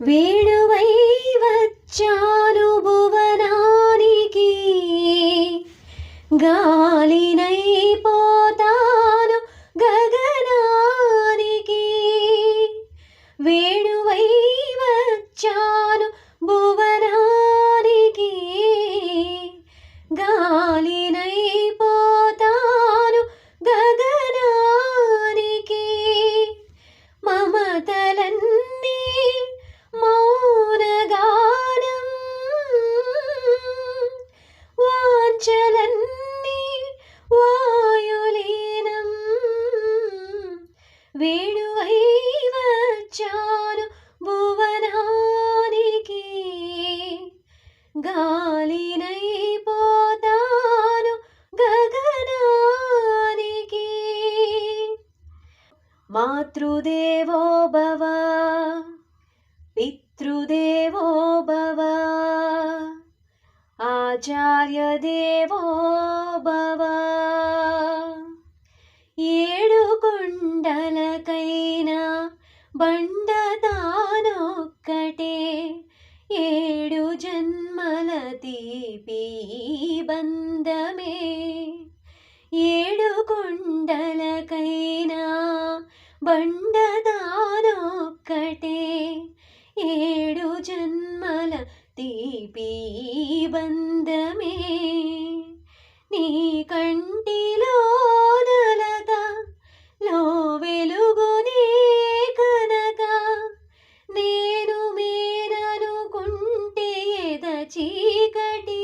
వేణువై వచ్చాను భువనానికి. గాలినై పోతాను గగనానికి. వేణువై వచ్చాను భువనానికి. గాలినై పోతాను గగనానికి. మమతలన్నీ వేణువై వచ్చాను భువనానికి గాలినైపోతాను గగనానికి. మాతృదేవో భవ పితృదేవో భవ ఆచార్య దేవో భవ. ఏడు కొండలకైనా బండదానొక్కటే. ఏడు జన్మల తీపి బంధమే. ఏడు కొండలకైనా బండదానొక్కటే. ఏడు జన్మల తీపి బంధమే. నీ కంటిలో చీకటి